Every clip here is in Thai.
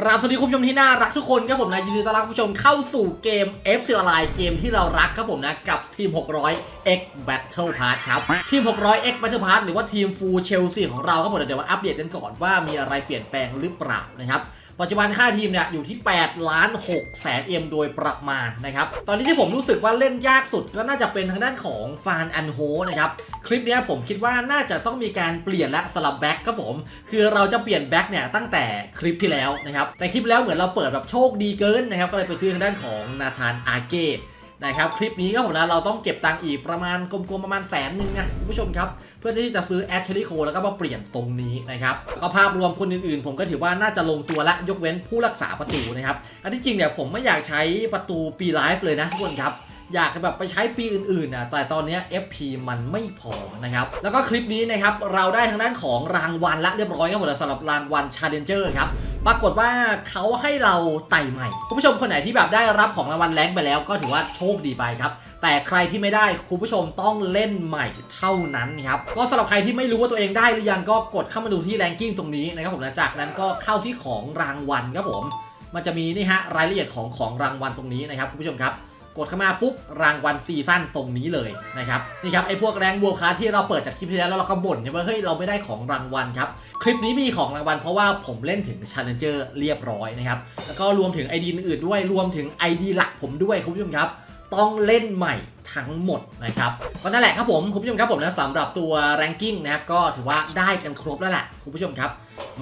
รับสวัสดีคุณผู้ชมที่น่ารักทุกคนครับผมนะยินดีต้อนรับคุณผู้ชมเข้าสู่เกม F 0 l i เกมที่เรารักครับผมนะ กับทีม 600 X Battle Pass ครับ ทีม 600 X Battle Pass หรือว่าทีม Full Chelsea ของเราครับผมเดี๋ยวมาอัปเดตกันก่อนว่ามีอะไรเปลี่ยนแปลงหรือเปล่านะครับ ปัจจุบันค่าทีมเนี่ยอยู่ที่8ล้าน6แสนเอ็มโดยประมาณนะครับ ตอนนี้ที่ผมรู้สึกว่าเล่นยากสุดก็น่าจะเป็นทางด้านของฟานอันโฮนะครับ คลิปนี้ผมคิดว่าน่าจะต้องมีการเปลี่ยนและสลับแบ็กครับผม คือเราจะเปลี่ยนแบ็กเนี่ยตั้งแต่คลิปที่แล้วนะครับ แต่คลิปแล้วเหมือนเราเปิดแบบโชคดีเกินนะครับ ก็เลยไปซื้อทางด้านของนาธานอาเก้ นะครับคลิปนี้ก็ผมนะเราต้องเก็บตังค์อีกประมาณกลมๆประมาณแสนหนึ่งนะคุณผู้ชมครับ เพื่อที่จะซื้อแอชเชอรี่โคแล้วก็มาเปลี่ยนตรงนี้นะครับก็ภาพรวมคนอื่นๆ ผมก็ถือว่าน่าจะลงตัวและยกเว้นผู้รักษาประตูนะครับอันที่จริงเนี่ยผมไม่อยากใช้ประตูปีไลฟ์เลยนะทุกคนครับอยากแบบไปใช้ปีอื่นๆนะแต่ตอนนี้ FP มันไม่พอนะครับ แล้วก็คลิปนี้นะครับ เราได้ทางด้านของรางวัลละเรียบร้อยครับผมสำหรับรางวัล Challenger ครับ ปรากฏว่าเขาให้เราไต่ใหม่ คุณผู้ชมคนไหนที่แบบได้รับของรางวัลแรงไปแล้ว ก็ถือว่าโชคดีไปครับ แต่ใครที่ไม่ได้คุณผู้ชมต้องเล่นใหม่เท่านั้นครับ ก็สำหรับใครที่ไม่รู้ว่าตัวเองได้หรือยังก็กดเข้ามาดูที่แรงกิ้งตรงนี้นะครับผมนะจากนั้นก็เข้าที่ของรางวัลครับผม มันจะมีนี่ฮะรายละเอียดของของรางวัลตรงนี้นะครับคุณผู้ชมครับ กดเข้ามาปุ๊บรางวัลซีซั่นตรงนี้เลยนะครับนี่ครับไอ้พวกแรงบัวคาที่เราเปิดจากคลิปที่แล้วแล้วเราก็บ่นใช่ไหมเฮ้ยเราไม่ได้ของรางวัลครับคลิปนี้มีของรางวัลเพราะว่าผมเล่นถึงชาร์จเจอร์เรียบร้อยนะครับแล้วก็รวมถึง ID อื่นๆด้วยรวมถึง ID หลักผมด้วยคุณผู้ชมครับ ต้องเล่นใหม่ทั้งหมดนะครับก็นั่นแหละครับผมคุณผู้ชมครับผมนะสำหรับตัว ranking นะครับก็ถือว่าได้กันครบแล้วแหละคุณผู้ชมครับ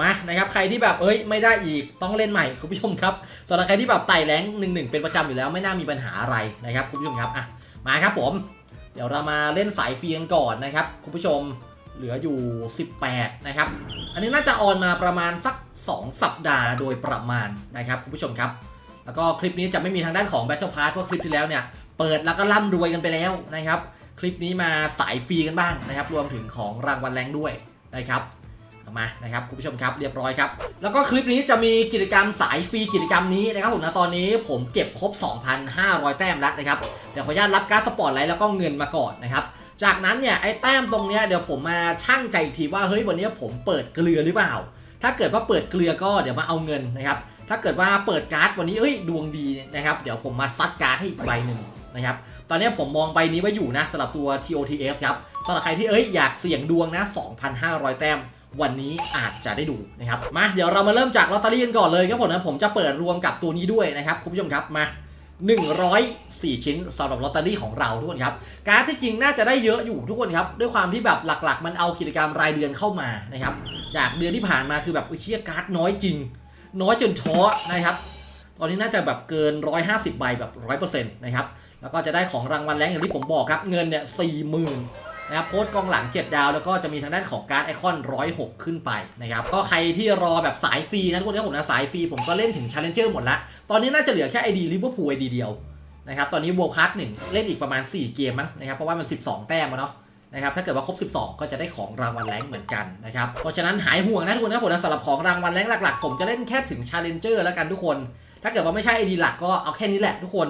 มานะครับใครที่แบบเอ้ยไม่ได้อีกต้องเล่นใหม่คุณผู้ชมครับสำหรับใครที่แบบไต่แรงหนึ่งหนึ่งเป็นประจำอยู่แล้วไม่น่ามีปัญหาอะไรนะครับคุณผู้ชมครับอะมาครับผม เดี๋ยวเรามาเล่นสายฟีกันก่อนนะครับคุณผู้ชมเหลืออยู่ 18นะครับอันนี้น่าจะออนมาประมาณสัก 2 สัปดาห์โดยประมาณนะครับคุณผู้ชมครับ แล้วก็คลิปนี้จะไม่มีทางด้านของ Battle Pass เพราะคลิปที่แล้วเนี่ย เปิดแล้วก็ร่ำรวยกันไปแล้วนะครับ คลิปนี้มาสายฟรีกันบ้างนะครับ รวมถึงของรางวัลแรงด้วยนะครับมานะครับคุณผู้ชมครับเรียบร้อยครับ แล้วก็คลิปนี้จะมีกิจกรรมสายฟรีกิจกรรมนี้นะครับผมนะตอนนี้ผมเก็บครบ 2,500 แต้มแล้วนะครับเดี๋ยวขออนุญาตรับการสปอร์ตไลท์แล้วก็เงินมาก่อนนะครับจากนั้นเนี่ยไอ้แต้มตรงเนี้ยเดี๋ยวผมมาชั่งใจอีกทีว่าเฮ้ยวันนี้ผมเปิดเกลือหรือเปล่า ถ้าเกิดว่าเปิดเกลือก็เดี๋ยวมาเอาเงินนะครับถ้าเกิดว่าเปิดการ์ดวันนี้เอ้ยดวงดีนะครับเดี๋ยวผมมาซัดการ์ดให้อีกใบหนึ่ง นะครับ ตอนนี้ผมมองใบนี้ไว้อยู่นะสำหรับตัว TOTF ครับสำหรับใครที่เอ้ยอยากเสี่ยงดวงนะ 2,500 แต้มวันนี้อาจจะได้ดูนะครับ มาเดี๋ยวเรามาเริ่มจากลอตเตอรี่กันก่อนเลยครับผมนะผมจะเปิดรวมกับตัวนี้ด้วยนะครับคุณผู้ชมครับมา104 ชิ้นสำหรับลอตเตอรี่ของเราทุกคนครับ การ์ดที่จริงน่าจะได้เยอะอยู่ทุกคนครับ ด้วยความที่แบบหลักๆ มันเอากิจกรรมรายเดือนเข้ามานะครับ จากเดือนที่ผ่านมาคือแบบอุ้ยเชี่ยการ์ดน้อยจริง น้อยจนท้อนะครับ ตอนนี้น่าจะแบบเกิน 150 ใบแบบ 100%นะครับ แล้วก็จะได้ของรางวัลแรงอย่างที่ผมบอกครับเงินเนี่ย40,000นนะครับโค้ดกองหลัง 7 ดาว แล้วก็จะมีทางด้านของการ์ดไอคอน 106 ขึ้นไปนะครับก็ใครที่รอแบบสายฟรีนะทุกคนครับผมนะสายฟรีผมก็เล่นถึง Challenger หมดละ ตอนนี้น่าจะเหลือแค่ ID ลิเวอร์พูล ID เดียวนะครับตอนนี้โวคัสหนึ่งเล่นอีกประมาณ 4 เกมมั้งนะครับเพราะว่ามัน 12 แต้มอะเนาะนะครับถ้าเกิดว่าครบ 12 ก็จะได้ของรางวัลแรงเหมือนกันนะครับเพราะฉะนั้นหายห่วงนะทุกคนนะผมนะสำหรับของรางวัลแรงหลักๆ ผมจะเล่นแค่ถึง Challenger แล้วกันทุกคน ถ้าเกิดว่าไม่ใช่ ID หลักก็เอาแค่นี้แหละทุกคน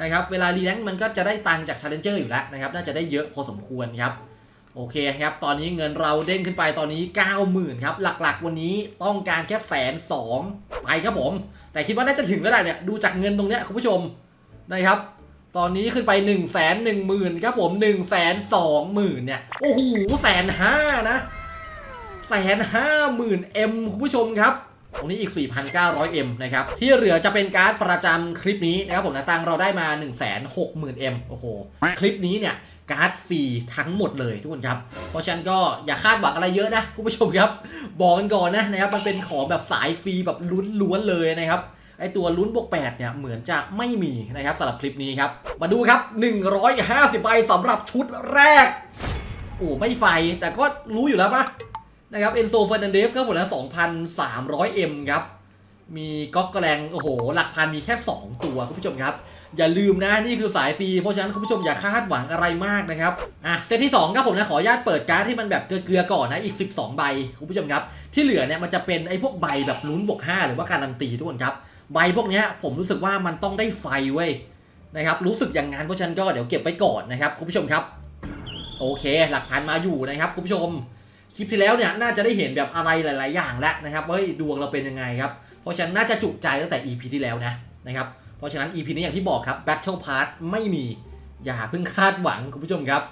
นะครับเวลารีแรงมันก็จะได้ตังค์จาก Challenger อยู่แล้วนะครับน่าจะได้เยอะพอสมควรครับโอเคครับตอนนี้เงินเราเด้งขึ้นไปตอนนี้ 90,000ครับหลักๆ วันนี้ต้องการแค่แสนสองไปครับผม แต่คิดว่าน่าจะถึงแล้วแหละเนี่ยดูจากเงินตรงเนี้ยคุณผู้ชมนะครับตอนนี้ขึ้นไป1นึ่งแสนหนึ่งหมื่นครับผม1นึ่งแสนสองหมื่นเนี่ยโอ้โหแสนห้านะแสนห้าหมื่นเอ็มคุณผู้ชมครับ ตรงนี้อีก 4,900 M นะครับ ที่เหลือจะเป็นการ์ดประจำคลิปนี้นะครับผมนะตังเราได้มา 160,000 M โอ้โห คลิปนี้เนี่ยการ์ดฟรีทั้งหมดเลยทุกคนครับ เพราะฉะนั้นก็อย่าคาดหวังอะไรเยอะนะคุณผู้ชมครับ บอกกันก่อนนะนะครับ มันเป็นของแบบสายฟรีแบบลุ้นล้วนๆเลยนะครับไอตัวลุ้นบวก8เนี่ยเหมือนจะไม่มีนะครับสำหรับคลิปนี้ครับ มาดูครับ 150ใบสำหรับชุดแรก โอ้ไม่ไฟแต่ก็รู้อยู่แล้วปะ นะครับเอนโซเฟอร์นันเดสก็หมดแล้ว2,300 M ครับ มีก๊อกกระแรงโอ้โห หลักพันมีแค่ 2 ตัวคุณผู้ชมครับ อย่าลืมนะนี่คือสายฟรีเพราะฉะนั้นคุณผู้ชมอย่าคาดหวังอะไรมากนะครับ อะเซตที่ 2 ครับผมนะขออนุญาตเปิดการ์ดที่มันแบบเกลือๆก่อนนะอีก 12 ใบคุณผู้ชมครับ ที่เหลือเนี่ยมันจะเป็นไอ้พวกใบแบบลุ้นบวก5หรือว่าการันตีทุกคนครับใบพวกเนี้ยผมรู้สึกว่ามันต้องได้ไฟเว้ยนะครับรู้สึกอย่างนั้นเพราะฉะนั้นก็เดี๋ยวเก็บไว้ก่อนนะครับคุณผู้ชมครับ โอเค หลักพันมาอยู่นะครับคุณผู้ชม คลิปที่แล้วเนี่ยน่าจะได้เห็นแบบอะไรหลาย ๆ อย่างแล้วนะครับว่าเฮ้ยดวงเราเป็นยังไงครับ เพราะฉะนั้นน่าจะจุใจตั้งแต่ EP ที่แล้วนะนะครับ เพราะฉะนั้น EP นี้อย่างที่บอกครับ Battle Pass ไม่มีอย่าเพิ่งคาดหวังคุณผู้ชมครับ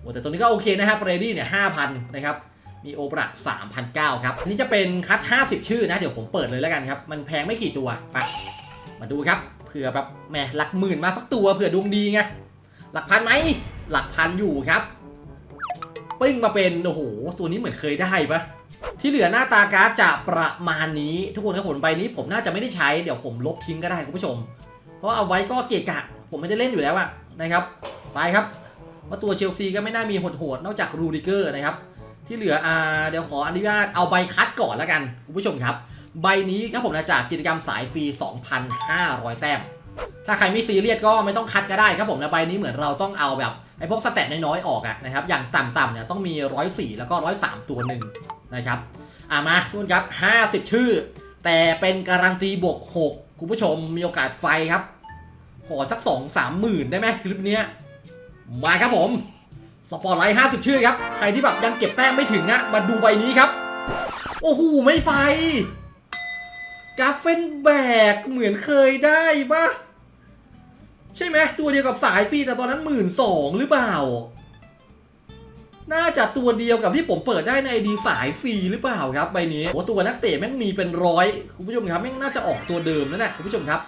โอ้แต่ตัวนี้ก็โอเคนะครับเรดี้เนี่ย5,000นะครับมีโอปรัก3,009ครับอันนี้จะเป็นคัด 50 ชื่อนะ เดี๋ยวผมเปิดเลยแล้วกันครับ มันแพงไม่กี่ตัวไปมาดูครับเผื่อแบบแหมหลักหมื่นมาสักตัวเผื่อดวงดีไงหลักพันไหมหลักพันอยู่ครับ ปึ้งมาเป็นโอ้โหตัวนี้เหมือนเคยได้ปะที่เหลือหน้าตาการ์ดจะประมาณนี้ ทุกคนครับผมใบนี้ผมน่าจะไม่ได้ใช้เดี๋ยวผมลบทิ้งก็ได้คุณผู้ชม เพราะเอาไว้ก็เกะกะ ผมไม่ได้เล่นอยู่แล้วอะนะครับไปครับเพราตัวเชลซีก็ไม่น่ามีโหดๆนอกจากรูดิเกอร์นะครับ ที่เหลืออ่าเดี๋ยวขออนุญาตเอาใบคัดก่อนแล้วกันคุณผู้ชมครับ ใบนี้ครับผมนะจากกิจกรรมสายฟรี 2,500 แต้มถ้าใครไม่ซีเรียสก็ไม่ต้องคัดก็ได้ครับผมนะใบนี้เหมือนเราต้องเอาแบบ ไอ้พวกสแตทน้อยๆออกอะนะครับ อย่างต่ำๆเนี่ยต้องมี 104 แล้วก็ 103 ตัวหนึ่งนะครับอ่ามาทุกคนครับ 50 ชื่อ แต่เป็นการันตีบวก 6 คุณผู้ชมมีโอกาสไฟครับ ขอสัก 2 3 หมื่นได้ไหมคลิปเนี้ยมาครับผมสปอร์ตไลท์ 50 ชื่อครับ ใครที่แบบยังเก็บแต้มไม่ถึงนะมาดูใบนี้ครับ โอ้โห ไม่ไฟกาเฟนแบกเหมือนเคยได้ปะ ใช่ไหมตัวเดียวกับสายฟรีแต่ตอนนั้นหมื่นสองหรือเปล่า น่าจะตัวเดียวกับที่ผมเปิดได้ในไอดีสายฟรีหรือเปล่าครับใบนี้โอ้ตัวนักเตะแม่งมีเป็นร้อยคุณผู้ชมครับแม่งน่าจะออกตัวเดิมนั่นแหละคุณผู้ชมครับ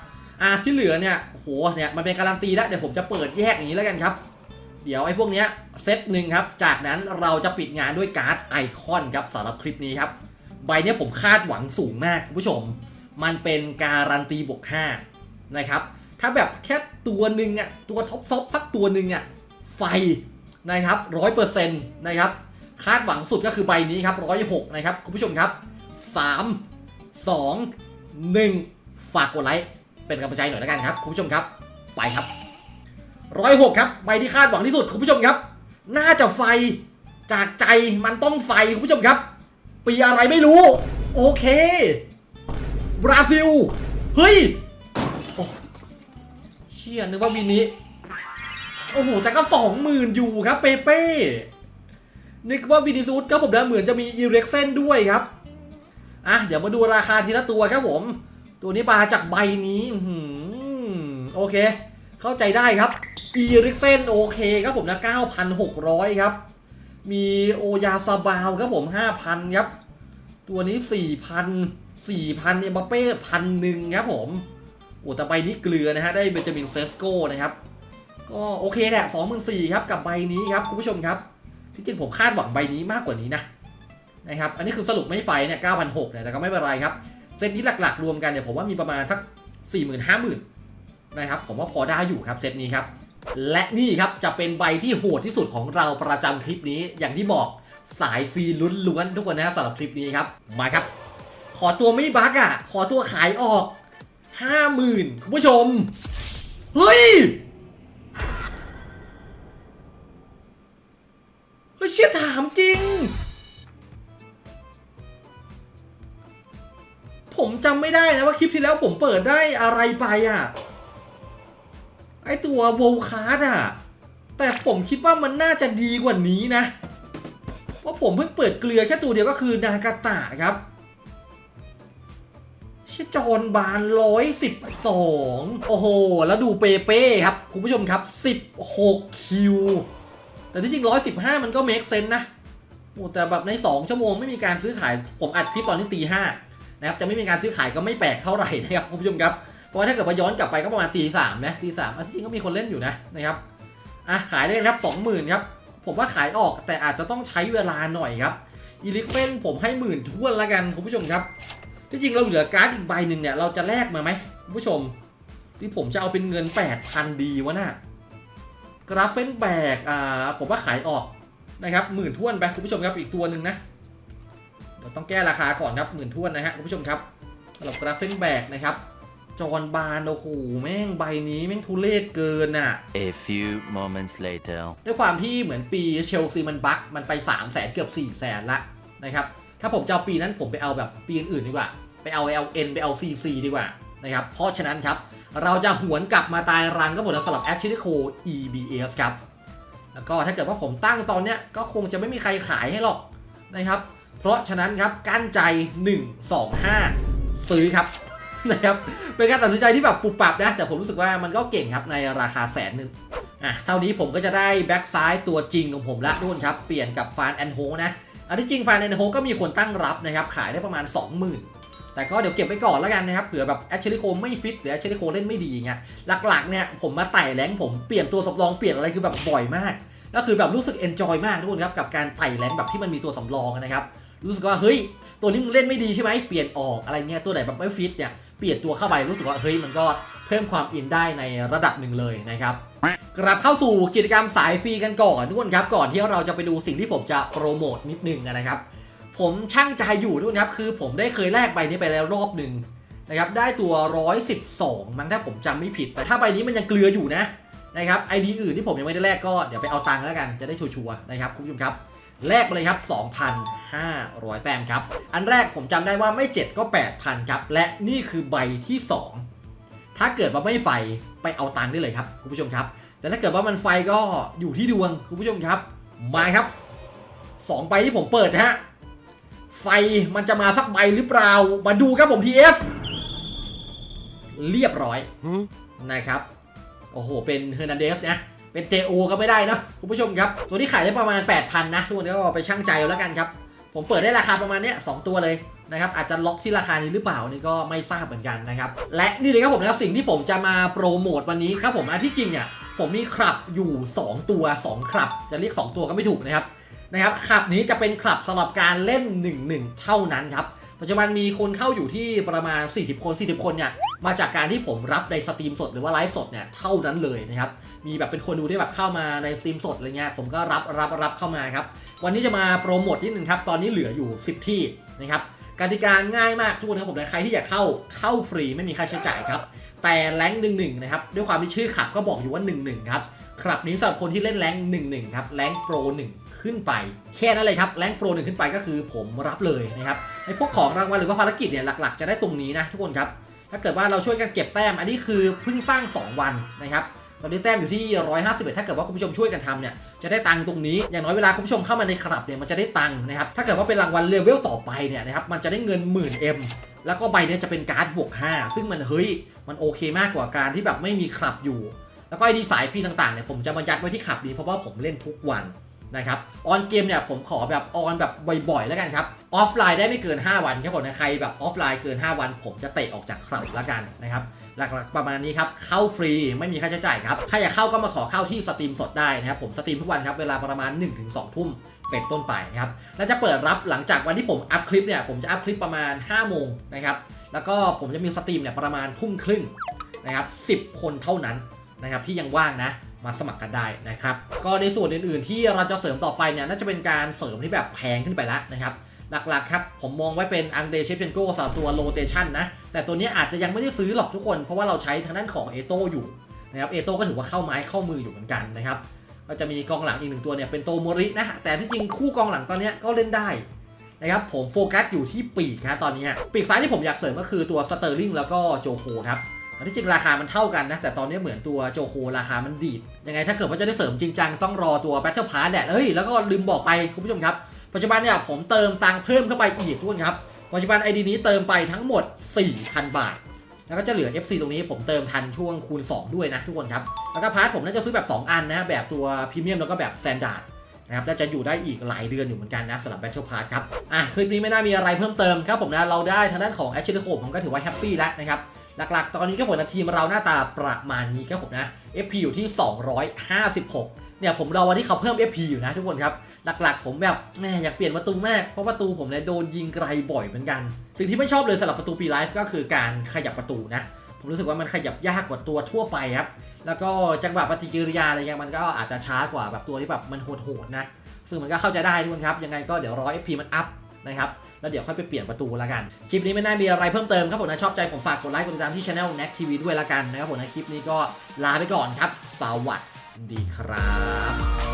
อ่าที่เหลือเนี่ยโหเนี่ยมันเป็นการันตีแล้วเดี๋ยวผมจะเปิดแยกอย่างนี้แล้วกันครับ เดี๋ยวไอ้พวกเนี้ยเซตหนึ่งครับ จากนั้นเราจะปิดงานด้วยการ์ดไอคอนครับสำหรับคลิปนี้ครับใบนี้ผมคาดหวังสูงมากคุณผู้ชม มันเป็นการันตีบวก5นะครับ ถ้าแบบแค่ตัวหนึ่งอะตัวท็อปท็อปสักตัวหนึ่งอะไฟนะครับร้อยเปอร์เซ็นต์นะครับคาดหวังสุดก็คือใบนี้ครับร้อยหกนะครับคุณผู้ชมครับ3 2 1ฝากกดไลค์เป็นกำลังใจหน่อยแล้วกันครับคุณผู้ชมครับไปครับร้อยหกครับใบที่คาดหวังที่สุดคุณผู้ชมครับ น่าจะไฟจากใจมันต้องไฟคุณผู้ชมครับ ปีอะไรไม่รู้ โอเค บราซิล เฮ้ย เชี่ยนึกว่าวินนี้โอ้โหแต่ก็สองหมื่นอยู่ครับเปเป้นึกว่าวินิซูสก็ผมนะเหมือนจะมีอีเร็กเซนด้วยครับอะเดี๋ยวมาดูราคาทีละตัวครับผม ตัวนี้มาจากใบนี้อืโอเค เข้าใจได้ครับอีริกเซนโอเคครับผมนะ 9,600 ครับ มีโอยาซาบาวครับผม 5,000 ครับ ตัวนี้ 4,000 4,000เอมบัปเป้พันหนึ่งครับผม โอ้แต่ใบนี้เกลือนะฮะได้เบนจามินเซสโกนะครับ ก็โอเคแหละ24,000ครับกับใบนี้ครับคุณผู้ชมครับ ที่จริงผมคาดหวังใบนี้มากกว่านี้นะนะครับอันนี้คือสรุปไม่ไฟเนี่ย9,600เนี่ยแต่ก็ไม่เป็นไรครับ เซตนี้หลักๆ รวมกันเนี่ยผมว่ามีประมาณสัก40,000 50,000นนะครับผมว่าพอได้อยู่ครับเซตนี้ครับและนี่ครับจะเป็นใบที่โหดที่สุดของเราประจำคลิปนี้อย่างที่บอกสายฟรีล้วนๆทุกคนนะสำหรับคลิปนี้ครับมาครับ ขอตัวไม่บักอะ ขอตัวขายออก 50,000คุณผู้ชม เฮ้ย เฮ้ยเชี่ยถามจริง ผมจำไม่ได้นะว่าคลิปที่แล้วผมเปิดได้อะไรไปอะ ไอตัวโวลคาร์ดอะ แต่ผมคิดว่ามันน่าจะดีกว่านี้นะ เพราะผมเพิ่งเปิดเกลือแค่ตัวเดียวก็คือนากาตะครับ ชจอนบานร้อยสิบสองโอ้โห แล้วดูเปเป้ครับ คุณผู้ชมครับสิบหกคิว แต่ที่จริง115มันก็ make sense นะแต่แบบใน2ชั่วโมงไม่มีการซื้อขาย ผมอัดคลิปตอนที่ตีห้านะครับ จะไม่มีการซื้อขายก็ไม่แปลกเท่าไหร่นะครับคุณผู้ชมครับ เพราะว่าถ้าเกิดว่าย้อนกลับไปก็ประมาณตีสามนะตีสามอันที่จริงก็มีคนเล่นอยู่นะนะครับ อะขายได้ครับ20,000ครับ ผมว่าขายออกแต่อาจจะต้องใช้เวลาหน่อยครับอีลิกเฟนผมให้หมื่นทวนละกันคุณผู้ชมครับ ที่จริงเราเหลือการ์ดอีกใบหนึ่งเนี่ยเราจะแลกมาไหมคุณผู้ชม ที่ผมจะเอาเป็นเงิน 8,000 ดีวะน่ะกราฟเฟนแบกอ่าผมว่าขายออกนะครับหมื่นท้วนไปคุณผู้ชมครับอีกตัวหนึ่งนะเดี๋ยวต้องแก้ราคาก่อนครับหมื่นท้วนนะฮะคุณผู้ชมครับสำหรับกราฟเฟนแบกนะครับจอห์นบานโอ้โหแม่งใบนี้แม่งทุเรศเกินอะ A few moments later. ด้วยความที่เหมือนปีเชลซีมันบั๊กมันไป3 0 0แสนเกือบ4 0 0แสนละนะครับ ถ้าผมจะเอาปีนั้นผมไปเอาแบบปีอื่นๆดีกว่า ไปเอา LN ไปเอา CC ดีกว่านะครับ เพราะฉะนั้นครับ เราจะหวนกลับมาตายรังก็หมดแล้วสำหรับ a c t i c o EBS ครับ แล้วก็ถ้าเกิดว่าผมตั้งตอนเนี้ยก็คงจะไม่มีใครขายให้หรอกนะครับ เพราะฉะนั้นครับกั้นใจ 1 2 5 ซื้อครับนะครับ เป็นการตัดสินใจที่แบบปรับปับนะ แต่ผมรู้สึกว่ามันก็เก่งครับในราคาแสนหนึ่งอะ เท่านี้ผมก็จะได้แบ็กซ้ายตัวจริงของผมละทุกคนครับ เปลี่ยนกับฟานแอนโฮนะ อันที่จริงฟานแอนโฮก็มีคนตั้งรับนะครับขายได้ประมาณ 20,000 แต่ก็เดี๋ยวเก็บไว้ก่อนแล้วกันนะครับเผื่อแบบแอชเชอริโคไม่ฟิตหรือแอชเชอริโคเล่นไม่ดีเงี้ยหลักๆเนี่ยผมมาไต่แรงผมเปลี่ยนตัวสำรองเปลี่ยนอะไรคือแบบบ่อยมากก็คือแบบรู้สึกเอนจอยมากทุกคนครับกับการไต่แรงแบบที่มันมีตัวสำรองนะครับรู้สึกว่าเฮ้ยตัวนี้มึงเล่นไม่ดีใช่ไหมเปลี่ยนออกอะไรเงี้ยตัวไหนแบบไม่ฟิตเนี่ยเปลี่ยนตัวเข้าไปรู้สึกว่าเฮ้ยมันก็เพิ่มความอินได้ในระดับหนึ่งเลยนะครับ กลับเข้าสู่กิจกรรมสายฟรีกันก่อนทุกคนครับก่อนที่เราจะไปดูสิ่งที่ผมจะโปรโมทนิดนึงนะครับ ผมช่างใจอยู่ทุกคนครับคือผมได้เคยแลกใบนี้ไปแล้วรอบหนึ่งนะครับได้ตัว 112 มั้งถ้าผมจำไม่ผิด แต่ถ้าใบนี้มันยังเกลืออยู่นะนะครับไอดีอื่นที่ผมยังไม่ได้แลกก็เดี๋ยวไปเอาตังค์แล้วกันจะได้ชัวร์ๆนะครับคุณผู้ชมครับแลกไปเลยครับ 2,500 แต้มครับ อันแรกผมจำได้ว่าไม่ 7 ก็ 8,000 ครับ และนี่คือใบที่ 2 ถ้าเกิดว่าไม่ไฟไปเอาตังค์ได้เลยครับคุณผู้ชมครับ แต่ถ้าเกิดว่ามันไฟก็อยู่ที่ดวงคุณผู้ชมครับ มาครับ2ใบที่ผมเปิดนะฮะ ไฟมันจะมาสักใบหรือเปล่า มาดูครับผม TF เรียบร้อยนะครับ โอ้โห เป็นเฮอร์นันเดสนะ เป็นเจโอก็ไม่ได้เนอะคุณผู้ชมครับ ตัวที่ขายได้ประมาณ 8,000 นะ ทุกคนก็ไปช่างใจเอาแล้วกันครับ ผมเปิดได้ราคาประมาณเนี้ยสองตัวเลย นะครับอาจจะล็อกที่ราคานี้หรือเปล่านี่ก็ไม่ทราบเหมือนกันนะครับ และนี่เลยครับผมนะครับสิ่งที่ผมจะมาโปรโมทวันนี้ครับผมอันที่จริงเนี่ยผมมีคลับอยู่ 2 ตัว 2คลับ จะเรียก 2 ตัวก็ไม่ถูกนะครับนะครับคลับนี้จะเป็นคลับสำหรับการเล่น 1-1 เท่านั้นครับปัจจุบันมีคนเข้าอยู่ที่ประมาณ 40 คน 40 คนเนี่ยมาจากการที่ผมรับในสตรีมสดหรือว่าไลฟ์สดเนี่ยเท่านั้นเลยนะครับมีแบบเป็นคนดูได้แบบเข้ามาในสตรีมสดอะไรเงี้ยผมก็รับรับรับเข้ามาครับวันนี้จะมาโปรโมทนิดนึงครับตอนนี้เหลืออยู่ 10 ที่นะครับ กติกาง่ายมากทุกคนครับผมใครที่อยากเข้าเข้าฟรีไม่มีค่าใช้จ่ายครับ แต่แรงหนึ่งหนึ่งนะครับด้วยความที่ชื่อขับก็บอกอยู่ว่า1 1ครับครับนี้สำหรับคนที่เล่นแรงหนึ่งหนึ่งครับแรงโปรหนึ่งขึ้นไป แค่นั้นเลยครับแรงโปรหนึ่งขึ้นไปก็คือผมรับเลยนะครับไอพวกของรางวัลหรือว่าภารกิจเนี่ยหลัก ๆ จะได้ตรงนี้นะทุกคนครับถ้าเกิดว่าเราช่วยกันเก็บแต้ม อันนี้คือเพิ่งสร้าง 2 วันนะครับ ตอนนี้แต้มอยู่ที่ 151 ถ้าเกิดว่าคุณผู้ชมช่วยกันทำเนี่ยจะได้ตังค์ตรงนี้อย่างน้อยเวลาคุณผู้ชมเข้ามาในคลับเนี่ยมันจะได้ตังค์นะครับถ้าเกิดว่าเป็นรางวัลเลเวลต่อไปเนี่ยนะครับมันจะได้เงิน1 0 0 0 0 M แล้วก็ใบเนี้จะเป็นการ์ดบวก 5 ซึ่งมันเฮ้ยมันโอเคมากกว่าการที่แบบไม่มีคลับอยู่ แล้วก็ไอดีสายฟรีต่างๆเนี่ยผมจะมายัดไว้ที่คลับนี้เพราะว่าผมเล่นทุกวันนะครับออนเกมเนี่ยผมขอแบบออนแบบบ่อยๆแล้วกันครับ ออฟไลน์ได้ไม่เกิน 5 วันครับผมนะใครแบบออฟไลน์เกิน 5 วัน ผมจะเตะออกจากคลับแล้วกันนะครับหลักๆประมาณนี้ครับเข้าฟรีไม่มีค่าใช้จ่ายครับใครอยากเข้าก็มาขอเข้าที่สตรีมสดได้นะครับผมสตรีมทุกวันครับเวลาประมาณ 1-2 ทุ่มเป็นต้นไปนะครับแล้วจะเปิดรับหลังจากวันที่ผมอัพคลิปเนี่ยผมจะอัพคลิปประมาณ 5 โมงนะครับแล้วก็ผมจะมีสตรีมเนี่ยประมาณทุ่มครึ่งนะครับ10 คนเท่านั้นนะครับที่ยังว่างนะมาสมัครกันได้นะครับ ก็ในส่วนอื่นๆ ที่เราจะเสริมต่อไปเนี่ยน่าจะเป็นการเสริมที่แบบแพงขึ้นไปแล้วนะครับ หลักๆครับผมมองไว้เป็นอังเดเชฟเ e นโกสำหรับตัวโรเตชันนะ แต่ตัวนี้อาจจะยังไม่ได้ซื้อหรอกทุกคน เพราะว่าเราใช้ทางด้านของเอโตอยู่นะครับเอโตก็ถือว่าเข้าไม้เข้ามืออยู่เหมือนกันนะครับก็จะมีกองหลังอีกหนึ่งตัวเนี่ยเป็นโตโมรินะแต่ที่จริงคู่กองหลังตอนนี้ก็เล่นได้นะครับผมโฟกัสอยู่ที่ปีกนะตอนนี้ปีกซ้ายที่ผมอยากเสริมก็คือตัวสเตอร์ลิงแล้วก็โจโคครับที่จริงราคามันเท่ากันนะ แต่ตอนนี้เหมือนตัวโจโคราคามันดีดยังไงถ้าเกิดว่าจะได้เสริมจริงจังต้องรอตัว Battle Pass แดดเฮ้ยแล้วก็ลืมบอกไปคุณผู้ชมครับ ปัจจุบันเนี่ยผมเติมตังค์เพิ่มเข้าไปอีกทุกคนครับ ปัจจุบัน ID นี้เติมไปทั้งหมด 4,000 บาท แล้วก็จะเหลือ FC ตรงนี้ผมเติมทันช่วงคูณ 2 ด้วยนะทุกคนครับ แล้วก็พาร์ทผมน่าจะซื้อแบบ 2 อันนะแบบตัวพรีเมียมแล้วก็แบบสแตนดาร์ดนะครับน่าจะอยู่ได้อีกหลายเดือนอยู่เหมือนกันนะสำหรับ Battle Pass ครับ อะคลิปนี้ไม่น่ามีอะไรเพิ่มเติมครับผมนะเราได้ทางด้านของ a อ h เ r อร์โคผมก็ถือว่าแฮปปี้แล้วนะครับ หลักๆ ตอนนี้ก็ผลทีมเราหน้าตาประมาณนี้ครับผมนะ FP อยู่ที่ 256 เนี่ยผมรอวันที่เขาเพิ่ม FP อยู่นะทุกคนครับ หลักๆ ผมแบบแม่อยากเปลี่ยนประตูมาก เพราะประตูผมเนี่ยโดนยิงไกลบ่อยเหมือนกัน สิ่งที่ไม่ชอบเลยสำหรับประตูปีไลฟ์ก็คือการขยับประตูนะผมรู้สึกว่ามันขยับยากกว่าตัวทั่วไปครับ แล้วก็จังหวะปฏิกิริยาอะไรเงี้ยมันก็อาจจะช้ากว่าแบบตัวที่แบบมันโหดๆนะ ซึ่งมันก็เข้าใจได้ทุกคนครับ ยังไงก็เดี๋ยวรอ FP มันอัพนะครับ แล้วเดี๋ยวค่อยไปเปลี่ยนประตูละกัน คลิปนี้ไม่น่ามีอะไรเพิ่มเติมครับผมนะชอบใจผมฝากกดไลค์กดติดตามที่ช anel Next TV ด้วยละกันนะครับผมนะคลิปนี้ก็ลาไปก่อนครับ สวัสดีครับ